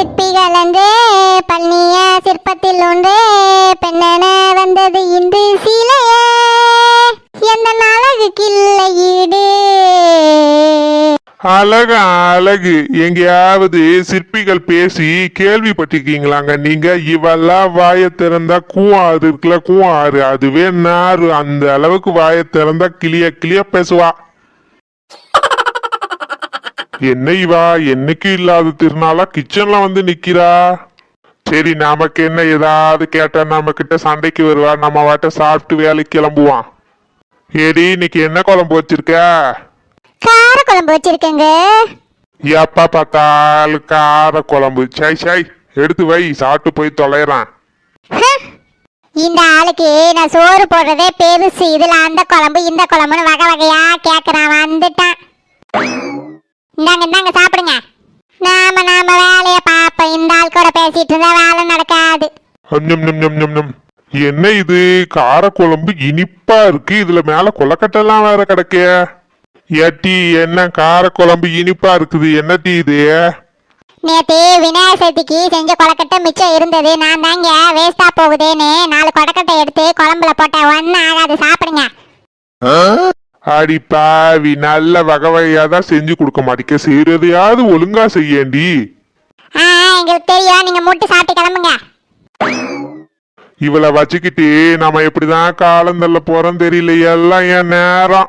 சிற்பிகள் என்று பண்ணிய சிற்பத்தில் ஒன்று பெண்ணென வந்தது இன்று சிலையே. எந்த அழகுக்கு இல்லை ஈடு அழகு அழகு. எங்கேயாவது சிற்பிகள் பேசி கேள்விப்பட்டிருக்கீங்களாங்க நீங்க? இவெல்லாம் வாய திறந்தா கூவாறு இருக்குல்ல கூவாறு. அதுவே நாறு. அந்த அளவுக்கு வாய திறந்தா கிளிய கிளிய பேசுவா. என்ன இவா என்னைக்கு இல்லாத திருநாளா கிச்சன்ல வந்து நிக்கிறா? சரி நமக்கு என்ன ஏதாவது கேட்டா நம்ம கிட்ட சண்டைக்கு வருவா நம்ம வாட்ட சாப்பிட்டு வேலைக்கு கிளம்புவான். ஏடி இன்னைக்கு என்ன குழம்பு வச்சிருக்க? கார குழம்பு வச்சிருக்கேங்க. எப்ப பார்த்தாலும் கார குழம்பு. சை சை எடுத்து வை சாப்பிட்டு போய் தொலைறான். இந்த ஆளுக்கு நான் சோறு போடுறதே பெருசு. இதுல அந்த குழம்பு இந்த குழம்புன்னு வகை வகையா கேக்குறான் வந்துட்டான். இந்தாங்க இந்தாங்க சாப்பிடுங்க. நாம நாம வேலைய பாப்போம் இந்த ஆள் கூட பேசிட்டு இருந்தா வேலை நடக்காது. நம் நம் நம் நம் நம் என்ன இது? கார குழம்பு இனிப்பா இருக்கு. இதுல மேல கொலக்கட்டெல்லாம் வேற கிடக்கு. ஏட்டி என்ன கார குழம்பு இனிப்பா இருக்குது? என்ன டீ இது? நேத்து விநாயகர் சதுர்த்திக்கு செஞ்ச கொலக்கட்டை மிச்சம் இருந்தது. நான் தாங்க வேஸ்டா போகுதேன்னு நாலு கொடக்கட்டை எடுத்து குழம்புல போட்டேன். ஒன்னும் ஆகாது. சாப்பிடுங்க. அடி பாவி நல்ல வகை வகையா தான் செஞ்சு கொடுக்க மாட்டேங்க செய்யறதையாவது ஒழுங்கா செய்யண்டி ஆ எங்களுக்கு தெரியும். நீங்க முட்டு சாப்பிட்டு கிளம்புங்க. இவளை வச்சுக்கிட்டு நம்ம எப்படிதான் காலம் தள்ள போறோம் தெரியல. எல்லாம் என் நேரம்.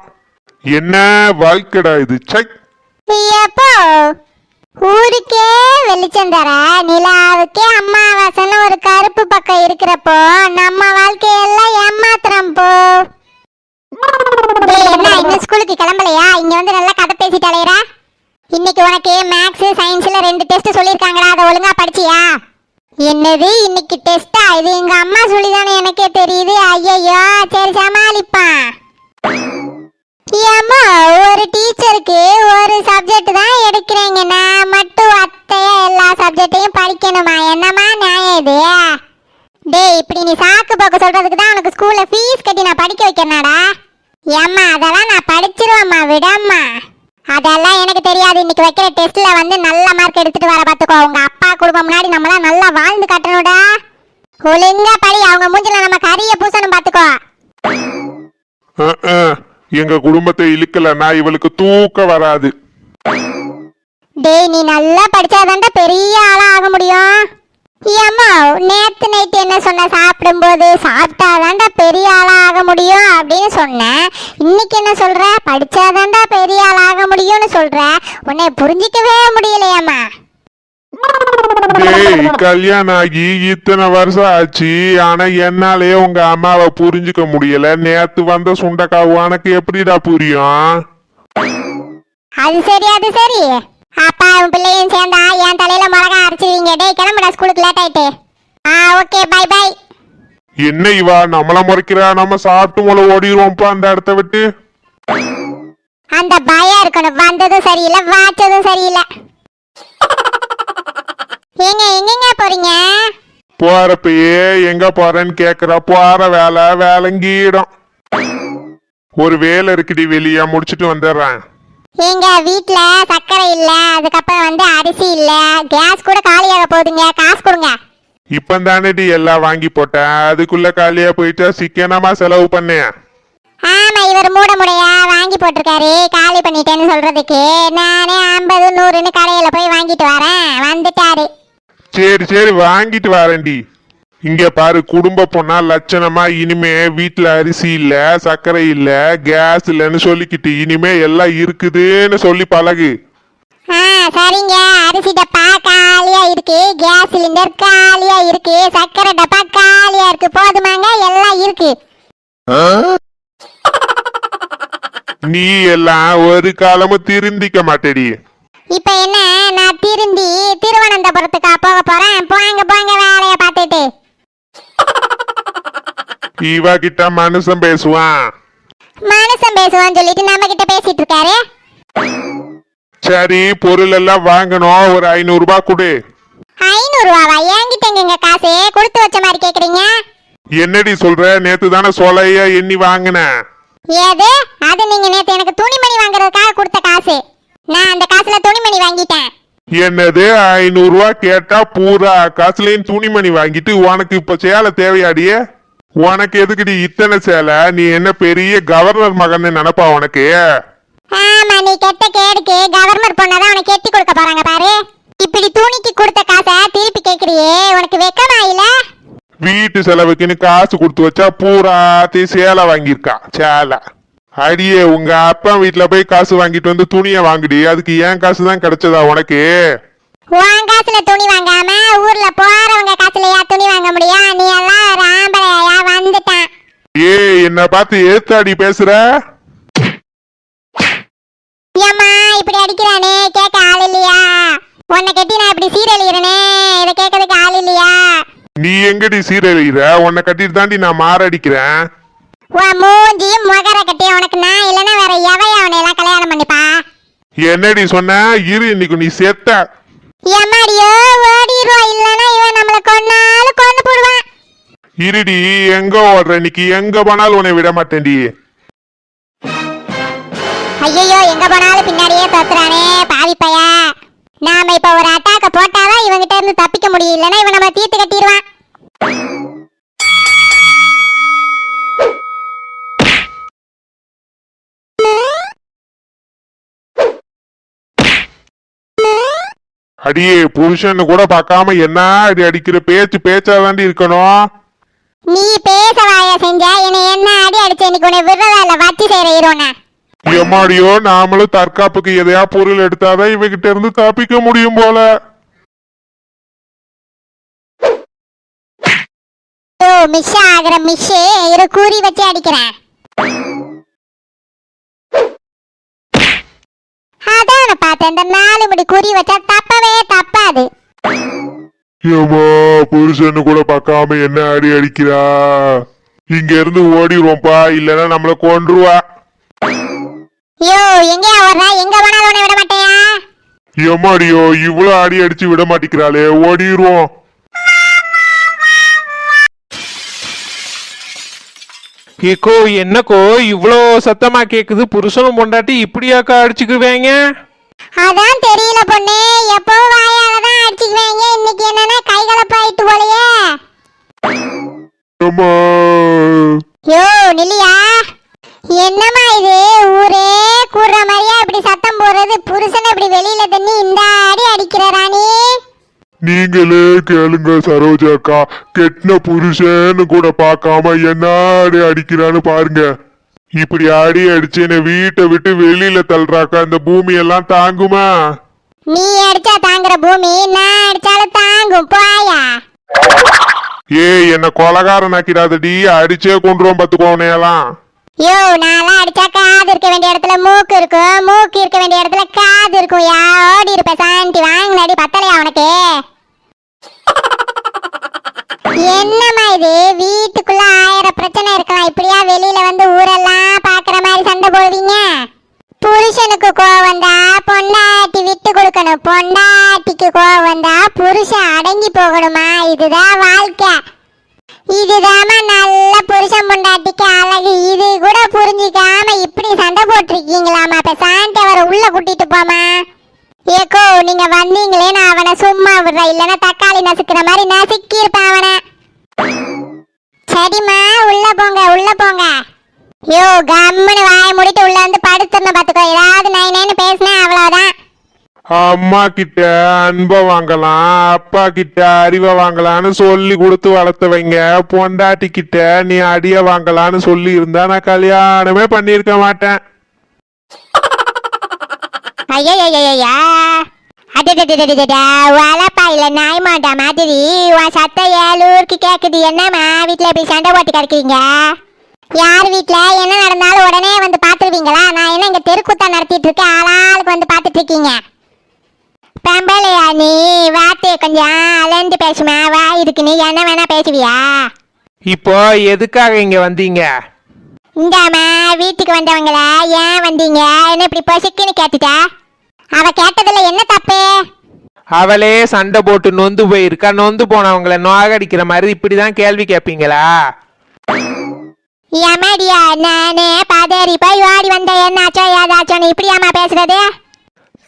என்ன வாழ்க்கைடா இது? சை எப்போ? ஊருக்கே வெளிச்சம் தர நிலாவுக்கே அம்மாவாசைன்னு ஒரு கருப்பு பக்கம் இருக்கிறப்போ நம்ம வாழ்க்கையெல்லாம் ஏமாத்துறோம் போ. இன்னும் ஸ்கூலுக்கு கிளம்பலையா? இங்க வந்து நல்லா கதை பேசிட்டு அலையற. இன்னைக்கு உனக்கு மேக்ஸ் சயின்ஸ்ல ரெண்டு டெஸ்ட் சொல்லிருக்காங்களா அதை ஒழுங்கா படிச்சியா? என்னது இன்னைக்கு டெஸ்டா இது எங்க அம்மா சொல்லிதானே எனக்கே தெரியுது. ஐயையோ சரி சமாளிப்பான் ஏம்மா ஒரு டீச்சருக்கு ஒரு சப்ஜெக்ட் தான் எடுக்கிறேங்கண்ணா நான் மட்டும் அத்தையா எல்லா சப்ஜெக்டையும் படிக்கணுமா என்னம்மா நியாயம் இது டேய் இப்படி நீ சாக்கு போக்க சொல்றதுக்கு தான் உனக்கு ஸ்கூல்ல ஃபீஸ் கட்டி நான் படிக்க வைக்கிறனாடா? ஏம்மா அதெல்லாம் நான் படிச்சிருவேம்மா விடம்மா. அதெல்லாம் எனக்கு தெரியாது. இன்னைக்கு வைக்கிற டெஸ்ட்ல வந்து நல்ல மார்க் எடுத்துட்டு வர பாத்துக்கோ உங்க அப்பா குடும்பம் முன்னாடி நம்மளாம் நல்லா வாழ்ந்து காட்டணும்டா. ஒழுங்கா படி. அவங்க மூஞ்சில நம்ம கரிய பூசணும் பாத்துக்கோ அஹ். எங்க குடும்பத்தை இழுக்கலன்னா இவளுக்கு தூக்கம் வராது. டேய் நீ நல்லா படிச்சாதான்டா பெரிய ஆளா ஆக முடியும். ஏம்மா நேத்து நைட் என்ன சொன்ன? சாப்பிடும்போது சாப்பிட்டாதான்டா பெரிய ஆளா ஆக முடியும் அப்படின்னு சொன்னேன் இன்னைக்கு என்ன சொல்ற? படிச்சாதான்டா பெரிய ஆளா ஆக முடியும்னு சொல்ற. உன்னை புரிஞ்சிக்கவே முடியலையாம்மா. டேய் கல்யாணம் ஆகி இத்தனை வருஷம் ஆச்சு. ஆனா என்னாலயே உங்க அம்மாவை புரிஞ்சுக்க முடியல. நேத்து வந்த சுண்டக்காவு உனக்கு எப்படிடா புரியும்? அது சரி அது சரி. அப்பா உன் பிள்ளையும் சேர்ந்தா என் தலையில மிளகா அரைச்சிருவீங்க. டேய் கிளம்புடா ஸ்கூலுக்கு லேட் ஆயிட்டு. ஆ ஓகே பை பை என்ன இவா நம்மள முறைக்கிறா? நம்ம சாப்பிட்டு முளை ஓடிடுவோம்ப்பா அந்த இடத்த விட்டு. அந்த பயம் இருக்கணும். வந்ததும் சரியில்லை வாச்சதும் சரியில்லை. ஏங்க எங்கெங்க போறீங்க? போறப்பயே எங்க போறேன்னு கேக்குறா. போற வேலை வேலைங்கீடும். ஒரு வேலை இருக்குடி வெளியே முடிச்சிட்டு வந்துடுறேன். எங்க வீட்ல சர்க்கரை இல்ல அதுக்கப்புறம் வந்து அரிசி இல்ல கேஸ் கூட காலியாக போகுதுங்க காசு கொடுங்க. இப்ப தானேடி எல்லாம் வாங்கி போட்டேன் அதுக்குள்ள காலியா போயிட்டா சிக்கனமா செலவு பண்ணேன். ஆமா இவர் மூட முடையா வாங்கி போட்டிருக்காரு காலி பண்ணிட்டேன்னு சொல்றதுக்கு. நானே ஐம்பது நூறுன்னு கடையில போய் வாங்கிட்டு வரேன் வந்துட்டாரு. சரி சரி வாங்கிட்டு வரேன்டி இங்க பாரு குடும்ப பொண்ணா லட்சணமா இனிமே வீட்ல அரிசி இல்ல சர்க்கரை இல்ல கேஸ் இல்லைன்னு சொல்லிக்கிட்டு இனிமே எல்லாம் இருக்குதுன்னு சொல்லி பழகு. ஆ சரிங்க. அரிசி டப்பா காலியா இருக்கு கேஸ் சிலிண்டர் காலியா இருக்கு சர்க்கரை டப்பா காலியா இருக்கு போதுமாங்க எல்லாம் இருக்கு. நீ எல்லாம் ஒரு காலமும் திருந்திக்க மாட்டேடி. இப்ப என்ன நான் திருந்தி திருவனந்தபுரத்துக்கா போக போறேன்? போங்க போங்க வேலைய பார்த்துட்டு. இவ கிட்ட மனுஷன் பேசுவான். மனுஷன் பேசுவான்னு சொல்லிட்டு நம்ம கிட்ட பேசிட்டு இருக்காரு. சரி பொருள் எல்லாம் வாங்கணும். ஒரு ஐநூறு ரூபாய் கொடு. ஐநூறு ரூபாவா? என்கிட்ட எங்க காசு? கொடுத்து வச்ச மாதிரி கேக்குறீங்க? என்னடி சொல்ற? நேத்து தானே சொலையா எண்ணி வாங்கினேன் ஏது? அது நீங்க நேத்து எனக்கு துணிமணி வாங்குறதுக்காக கொடுத்த காசு. நான் அந்த காசுல துணிமணி வாங்கிட்டேன். என்னது? ஐநூறு ரூபா கேட்டா பூரா காசுலயும் துணிமணி வாங்கிட்டு உனக்கு இப்ப சேலை தேவையாடியே? உனக்கு எதுக்குடி இத்தனை சேலை? நீ என்ன பெரிய கவர்னர் மகன்னு நினைப்பா உனக்கு? ஆமா நீ கெட்ட கேடுக்கு கவர்னர் பொண்ணதான் உனக்கு கெட்டி கொடுக்க போறாங்க பாரு. இப்படி துணிக்கு கொடுத்த காசை திருப்பி கேக்குறியே உனக்கு வெக்கமா இல்ல? வீட்டு செலவுக்குன்னு காசு கொடுத்து வச்சா பூராத்தையும் சேலை வாங்கியிருக்கா சேலை. அடியே உங்க அப்பா வீட்டுல போய் காசு வாங்கிட்டு வந்து துணியை வாங்குடி. அதுக்கு ஏன் காசு தான் கிடைச்சதா உனக்கு? உன் காசுல துணி வாங்காம ஊர்ல போறவங்க காசுலயா துணி வாங்க முடியும்? நீ எல்லாம் ஒரு ஆம்பளையா வந்துட்டான். ஏய் என்ன பார்த்து ஏத்தாடி பேசுற? ஏம்மா இப்படி அடிக்கிறானே கேட்க ஆள் இல்லையா? உன்னை கட்டி நான் இப்படி சீரழிகிறனே இதை கேட்கறதுக்கு ஆள் இல்லையா? நீ எங்கடி சீரழிகிற உன்னை கட்டிட்டு தாண்டி நான் மாரடிக்கிறேன். உன் மூஞ்சியும் முகர கட்டி உனக்கு நான் இல்லைன்னா வேற எவையா அவனை எல்லாம் கல்யாணம் பண்ணிப்பா என்னடி சொன்ன? இரு இன்னைக்கு நீ செத்த எம்மாடியோ ஓடிடுவோம் இல்லைன்னா இவன் நம்மளை கொன்னாலும் கொண்டு போடுவான். இருடி எங்க ஓடுற இன்னைக்கு? எங்க போனாலும் உன்னை விட மாட்டேன்டி. ஐயோ எங்க போனாலும் பின்னாடியே தோத்துறானே பாவி பைய. நாம இப்ப ஒரு அட்டாக்க போட்டாதான் இவங்கிட்ட இருந்து தப்பிக்க முடியும். இல்லைன்னா இவன் நம்ம தீர்த்து கட்டிடுவான். அடியே புருஷன்னு கூட பார்க்காம என்ன அடி அடிக்கிற பேச்சு பேச்சா தாண்டி இருக்கணும்? நீ பேச வாய செஞ்ச என்னை என்ன அடி அடிச்ச இன்னைக்கு உன்னை விடுறதா இல்ல வச்சு செய்யற ஹீரோனா? எம்மாடியோ நாமளும் தற்காப்புக்கு எதையா பொருள் எடுத்தாதான் இவகிட்ட இருந்து தப்பிக்க முடியும் போல. ஓ மிஸ் ஆகுற மிஸ் இரு கூறி வச்சு அடிக்கிறேன். பார்த்தேன் இந்த நாலு முடி குறி வச்சா தப்பவே தப்பாது. ஏமா புருஷன்னு கூட பார்க்காம என்ன அடி அடிக்கிறா? இங்க இருந்து ஓடிடுவோம்ப்பா இல்லைன்னா நம்மள கொன்றுவா. யோ எங்கேயா வர்ற எங்க போனாலும் உன்னை விட மாட்டேயா? எம்மாடியோ இவ்வளவு அடி அடிச்சு விட மாட்டேங்கிறாளே ஓடிடுவோம் ஏக்கோ என்னக்கோ இவ்வளோ சத்தமா கேக்குது? புருஷனும் பொண்டாட்டி இப்படியாக்கா அடிச்சுக்குவேங்க? அதான் தெரியல பொண்ணு. எப்பவும் வாயால தான் அடிச்சுக்குவாங்க. இன்னைக்கு என்னன்னா கை கலப்பாயிட்டு போலயே. யோ நில்லியா? என்னம்மா இது? ஊரே கூடுற மாதிரியா இப்படி சத்தம் போடுறது? புருஷனை இப்படி வெளியில தண்ணி இந்த அடி அடிக்கிற ராணி. நீங்களே கேளுங்க சரோஜாக்கா கெட்டின புருஷன்னு கூட பார்க்காம என்ன அடி அடிக்கிறான்னு பாருங்க. இப்படி அடி அடிச்சு என்னை வீட்டை விட்டு வெளியில தள்ளுறாக்கா இந்த பூமி எல்லாம் தாங்குமா? நீ அடிச்சா தாங்குற பூமி நான் அடிச்சாலும் தாங்கும். போயா? ஏய் என்ன கொலகாரன் ஆக்கிடாதடி அடிச்சே கொண்டுருவோம் பத்துக்கோனையெல்லாம் யோ நான்லாம் அடிச்சா காது இருக்க வேண்டிய இடத்துல மூக்கு இருக்கும். மூக்கு இருக்க வேண்டிய இடத்துல காது இருக்கும். யா ஓடி இருப்ப சாண்டி வாங்கினடி பத்தலையா உனக்கு? என்னம்மா இது? வீட்டுக்குள்ள ஆயிரம் பிரச்சனை இருக்கலாம். இப்படியா வெளியில வந்து ஊரெல்லாம் சண்டை போடுவீங்க புருஷனுக்கு கோவம் வந்தா பொண்டாட்டி விட்டு கொடுக்கணும். பொண்டாட்டிக்கு கோவம் வந்தா புருஷன் அடங்கி போகணுமா? இதுதான் வாழ்க்கை. இதுதாம்மா நல்ல புருஷன் பொண்டாட்டிக்கு அழகு. இது கூட புரிஞ்சிக்காம இப்படி சண்டை போட்டிருக்கீங்களாமா இப்ப சாந்தி அவரை உள்ள கூட்டிட்டு போமா ஏக்கோ நீங்க வந்தீங்களே நான் அவனை சும்மா விடுறேன். இல்லைன்னா தக்காளி நசுக்கிற மாதிரி நசுக்கி இருப்பேன் அவனை. சரிம்மா உள்ள போங்க உள்ள போங்க. யோ கம்முன்னு வாயை மூடிட்டு உள்ள வந்து படுத்துருந்த பாத்துக்கோ. ஏதாவது நை நைன்னு பேசினேன் அவ்வளவுதான். அம்மா கிட்ட அன்பை வாங்கலாம் அப்பா கிட்ட அறிவை வாங்கலாம்னு சொல்லி கொடுத்து வளர்த்தவங்க. பொண்டாட்டி கிட்ட நீ அடிய வாங்கலாம்னு சொல்லி இருந்தா நான் கல்யாணமே பண்ணியிருக்க மாட்டேன். அடடடடடடா வளப்பா இல்ல நாய் மாட்டா மாதிரி. உன் சத்தம் ஏழூருக்கு கேக்குது. என்னம்மா வீட்ல இப்படி சண்டை போட்டு கிடக்குறீங்க? யார் வீட்ல என்ன நடந்தாலும் உடனே வந்து பாத்துருவீங்களா நான் என்ன இங்க தெருக்கூத்தா நடத்திட்டு இருக்கேன்? ஆளாளுக்கு வந்து பாத்துட்டு இருக்கீங்க பெம்பளையா நீ? வார்த்தையை கொஞ்சம் அலந்து பேசுமா வா இதுக்கு நீ என்ன வேணா பேசுவியா? இப்போ எதுக்காக இங்க வந்தீங்க? இந்தாம்மா வீட்டுக்கு வந்தவங்கள ஏன் வந்தீங்க? என்ன இப்படி பொசுக்குன்னு கேட்டுட்டா? அவ கேட்டதுல என்ன தப்பு? அவளே சண்டை போட்டு நொந்து போயிருக்கா. நொந்து போனவங்கள நோகடிக்கிற மாதிரி இப்படிதான் கேள்வி கேட்பீங்களா எமடியா நானே பதறி போய் ஓடி வந்த என்னாச்சோ ஏதாச்சோன்னு இப்படியாம்மா பேசுறது?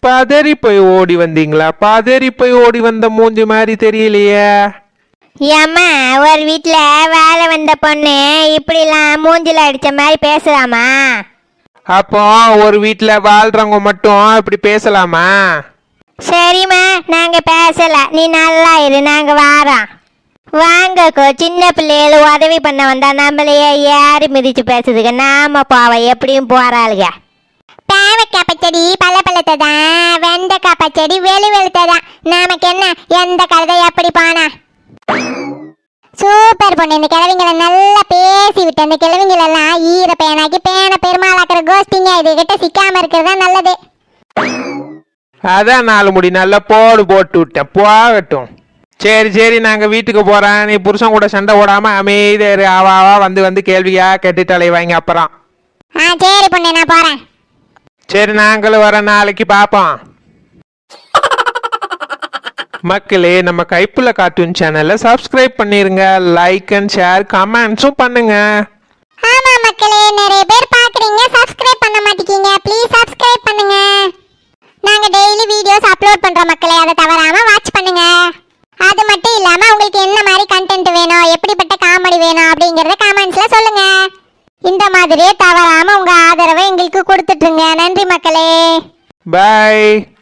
பதறி போய் ஓடி வந்தீங்களா? பதறி போய் ஓடி வந்த மூஞ்சி மாதிரி தெரியலையே. ஏம்மா ஒரு வீட்டில் வேலை வந்த பொண்ணு இப்படிலாம் மூஞ்சில அடிச்ச மாதிரி பேசலாமா அப்போ ஒரு வீட்ல வாழ்றவங்க மட்டும் இப்படி பேசலாமா? சரிம்மா நாங்க பேசல. நீ நல்லா இரு நாங்க வாரோம். வாங்கக்கோ சின்ன பிள்ளைகள் உதவி பண்ண வந்தா நம்மளையே ஏறி மிதிச்சு பேசுதுங்க. நாம போவோம் எப்படியும் போறாளுங்க பாவக்காய் பச்சடி பல பழத்தை தான் வெண்டைக்காய் பச்சடி வெளி வெளுத்தை தான் நமக்கு என்ன? எந்த கழுதை எப்படி போனா? சூப்பர் பொண்ணு இந்த கிழவிங்களை நல்லா பேசி விட்டு அந்த கிழவிங்களெல்லாம் ஈர பேனாக்கி பேனை பெருமாளாக்குற கோஷ்டிங்க. இது கிட்ட சிக்காம இருக்கிறது தான் நல்லது. அதான் நாலு முடி நல்லா போடு போட்டு விட்டேன். போகட்டும். சரி சரி நாங்க வீட்டுக்கு போறேன். நீ புருஷன் கூட சண்டை ஓடாம அமைதியா இரு. அவ அவ வந்து வந்து கேள்வியா கேட்டுட்டு அலைவாங்க அப்புறம். ஆ சரி பொண்ணு நான் போறேன். சரி நாங்களும் வர நாளைக்கு பார்ப்போம் மக்களே நம்ம கைப்புள்ள கார்ட்டூன் சேனலை சப்ஸ்கிரைப் பண்ணிருங்க. லைக் அண்ட் ஷேர் கமெண்ட்ஸும் பண்ணுங்க. ஆமா மக்களே. மாதிரியே